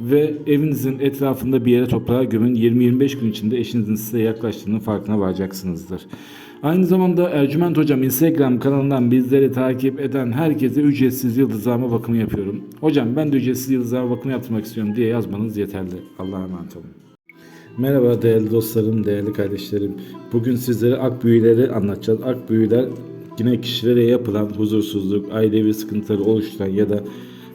ve evinizin etrafında bir yere toprağa gömün. 20-25 gün içinde eşinizin size yaklaştığının farkına varacaksınızdır. Aynı zamanda Ercüment Hocam Instagram kanalından bizleri takip eden herkese ücretsiz yıldızlama bakımı yapıyorum. Hocam ben de ücretsiz yıldızlama bakımı yaptırmak istiyorum diye yazmanız yeterli. Allah'a emanet olun. Merhaba değerli dostlarım, değerli kardeşlerim. Bugün sizlere ak büyüleri anlatacağız. Ak büyüler yine kişilere yapılan huzursuzluk, ailevi sıkıntıları oluşturan ya da